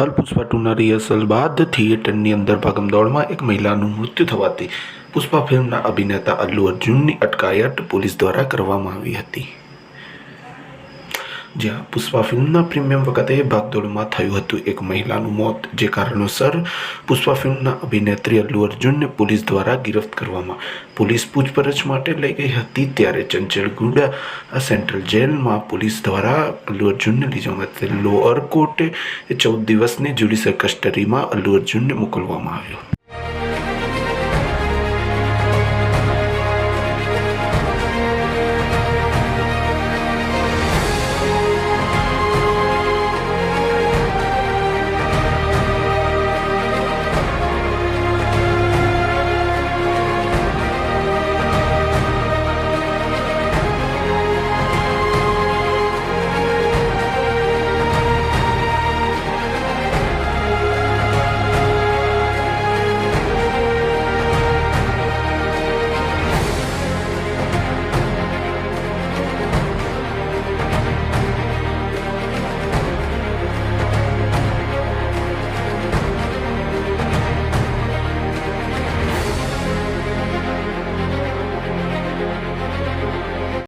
હાલ પુષ્પા ટુના રિહર્સલ બાદ થિયેટરની અંદર ભાગમદોડમાં એક મહિલાનું મૃત્યુ થવાથી પુષ્પા ફિલ્મના અભિનેતા અલ્લુ અર્જુનની અટકાયત પોલીસ દ્વારા કરવામાં આવી હતી. જ્યાં પુષ્પા ફિલ્મના પ્રીમિયમ વખતે ભાગદોડમાં થયું હતું એક મહિલાનું મોત, જે કારણોસર પુષ્પા ફિલ્મના અભિનેત્રી અલ્લુ અર્જુનને પોલીસ દ્વારા ગિરફ્ત કરવામાં. પોલીસ પૂછપરછ માટે લઈ ગઈ હતી ત્યારે ચંચળગુડા સેન્ટ્રલ જેલમાં પોલીસ દ્વારા અલ્લુ અર્જુનને લઈ જવામાં લોઅર કોર્ટે ચૌદ દિવસની જ્યુડિશિયલ કસ્ટડીમાં અલ્લુ અર્જુનને મોકલવામાં આવ્યો.